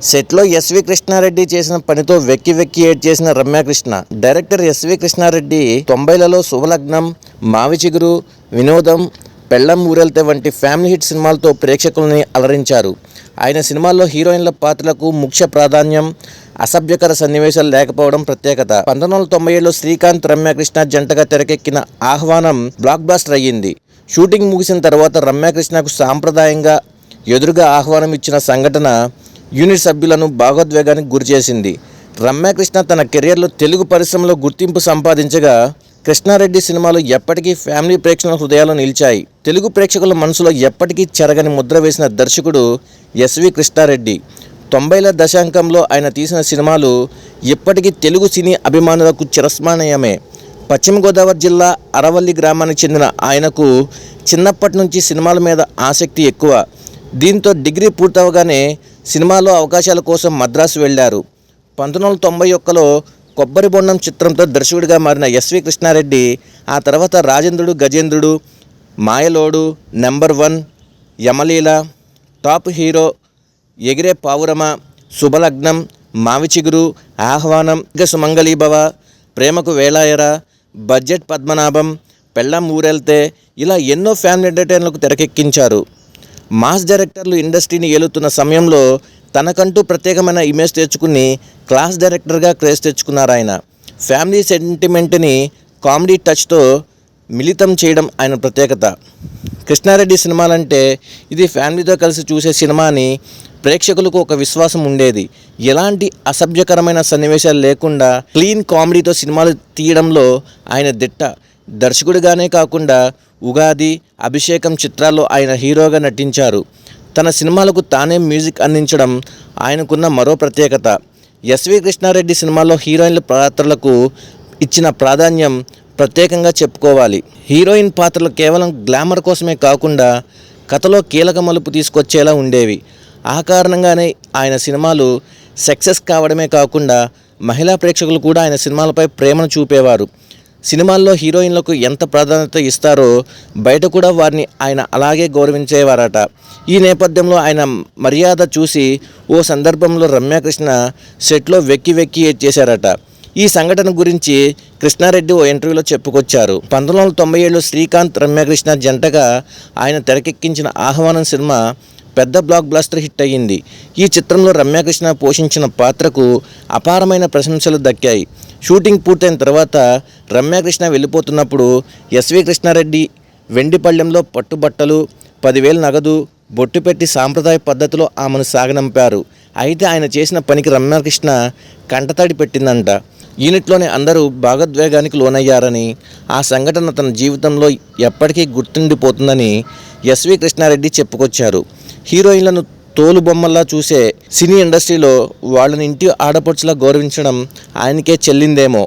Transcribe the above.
సెట్లో ఎస్వి కృష్ణారెడ్డి చేసిన పనితో వెక్కి వెక్కి ఏడ్ చేసిన Ramya Krishna. Director S V Krishna Reddy తొంభైలలో Subhalagnam Maavi చిగురు వినోదం పెళ్ళం ఊరెళ్తే వంటి ఫ్యామిలీ హిట్ సినిమాలతో ప్రేక్షకులని అలరించారు. ఆయన సినిమాల్లో హీరోయిన్ల పాత్రలకు ముఖ్య ప్రాధాన్యం అసభ్యకర సన్నివేశాలు లేకపోవడం ప్రత్యేకత. పంతొమ్మిది వందల తొంభై ఏడులో శ్రీకాంత్ రమ్యాకృష్ణ జంటగా తెరకెక్కిన ఆహ్వానం బ్లాక్ బాస్టర్ అయ్యింది. షూటింగ్ ముగిసిన తర్వాత రమ్యాకృష్ణకు సాంప్రదాయంగా ఎదురుగా ఆహ్వానం ఇచ్చిన సంఘటన యూనిట్ సభ్యులను భాగోద్వేగానికి గురిచేసింది రమ్యకృష్ణ తన కెరియర్లో తెలుగు పరిశ్రమలో గుర్తింపు సంపాదించగా కృష్ణారెడ్డి సినిమాలు ఎప్పటికీ ఫ్యామిలీ ప్రేక్షకుల హృదయాలు నిలిచాయి. తెలుగు ప్రేక్షకుల మనసులో ఎప్పటికీ చెరగని ముద్ర వేసిన దర్శకుడు ఎస్వి కృష్ణారెడ్డి. తొంభైల దశాంకంలో ఆయన తీసిన సినిమాలు ఇప్పటికీ తెలుగు సినీ అభిమానులకు చిరస్మరణీయమే. పశ్చిమ గోదావరి జిల్లా అరవల్లి గ్రామానికి చెందిన ఆయనకు చిన్నప్పటి నుంచి సినిమాల మీద ఆసక్తి ఎక్కువ. దీంతో డిగ్రీ పూర్తవగానే సినిమాలో అవకాశాల కోసం మద్రాసు వెళ్ళారు. పంతొమ్మిది వందల తొంభై ఒక్కలో కొబ్బరి బొండం చిత్రంతో దర్శకుడిగా మారిన ఎస్వి కృష్ణారెడ్డి ఆ తర్వాత Rajendrudu Gajendrudu Mayalodu number one Yamaleela top hero Egire Pavurama Subhalagnam మావిచిగురు ఆహ్వానం సుమంగళీభవ ప్రేమకు వేలాయర బడ్జెట్ పద్మనాభం పెళ్ళం ఊరెళ్తే ఇలా ఎన్నో ఫ్యామిలీ ఎంటర్టైనర్లకు తెరకెక్కించారు. మాస్ డైరెక్టర్లు ఇండస్ట్రీని ఏలుతున్న సమయంలో తనకంటూ ప్రత్యేకమైన ఇమేజ్ తెచ్చుకుని క్లాస్ డైరెక్టర్గా క్రేజ్ తెచ్చుకున్నారు ఆయన. ఫ్యామిలీ సెంటిమెంట్ని కామెడీ టచ్తో మిళితం చేయడం ఆయన ప్రత్యేకత. కృష్ణారెడ్డి సినిమాలంటే ఇది ఫ్యామిలీతో కలిసి చూసే సినిమా అని ప్రేక్షకులకు ఒక విశ్వాసం ఉండేది. ఎలాంటి అసభ్యకరమైన సన్నివేశాలు లేకుండా క్లీన్ కామెడీతో సినిమాలు తీయడంలో ఆయన దిట్ట. దర్శకుడిగానే కాకుండా ఉగాది అభిషేకం చిత్రాల్లో ఆయన హీరోగా నటించారు. తన సినిమాలకు తానే మ్యూజిక్ అందించడం ఆయనకున్న మరో ప్రత్యేకత. ఎస్వి కృష్ణారెడ్డి సినిమాలో హీరోయిన్ల పాత్రలకు ఇచ్చిన ప్రాధాన్యం ప్రత్యేకంగా చెప్పుకోవాలి. హీరోయిన్ పాత్రలు కేవలం గ్లామర్ కోసమే కాకుండా కథలో కీలక మలుపు తీసుకొచ్చేలా ఉండేవి. ఆ కారణంగానే ఆయన సినిమాలు సక్సెస్ కావడమే కాకుండా మహిళా ప్రేక్షకులు కూడా ఆయన సినిమాలపై ప్రేమను చూపేవారు. సినిమాల్లో హీరోయిన్లకు ఎంత ప్రాధాన్యత ఇస్తారో బయట కూడా వారిని ఆయన అలాగే గౌరవించేవారట. ఈ నేపథ్యంలో ఆయన మర్యాద చూసి ఓ సందర్భంలో రమ్యాకృష్ణ సెట్లో వెక్కి వెక్కి చేశారట. ఈ సంఘటన గురించి కృష్ణారెడ్డి ఓ ఇంటర్వ్యూలో చెప్పుకొచ్చారు. పంతొమ్మిది వందల తొంభై ఏడులో శ్రీకాంత్ రమ్యాకృష్ణ జంటగా ఆయన తెరకెక్కించిన ఆహ్వానం సినిమా పెద్ద బ్లాక్ బ్లాస్టర్ హిట్ అయ్యింది. ఈ చిత్రంలో రమ్యాకృష్ణ పోషించిన పాత్రకు అపారమైన ప్రశంసలు దక్కాయి. షూటింగ్ పూర్తయిన తర్వాత రమ్యాకృష్ణ వెళ్ళిపోతున్నప్పుడు ఎస్వి కృష్ణారెడ్డి వెండిపళ్ళెంలో పట్టుబట్టలు పదివేలు నగదు బొట్టు పెట్టి సాంప్రదాయ పద్ధతిలో ఆమెను సాగనంపారు. అయితే ఆయన చేసిన పనికి రమ్యాకృష్ణ కంటతడి పెట్టిందంట. యూనిట్లోని అందరూ భాగోద్వేగానికి లోనయ్యారని ఆ సంఘటన తన జీవితంలో ఎప్పటికీ గుర్తుండిపోతుందని ఎస్వి కృష్ణారెడ్డి చెప్పుకొచ్చారు. హీరోయిన్లను తోలు బొమ్మల్లా చూసే సినీ ఇండస్ట్రీలో వాళ్ళని ఇంటి ఆడపడుచులా గౌరవించడం ఆయనకే చెల్లిందేమో.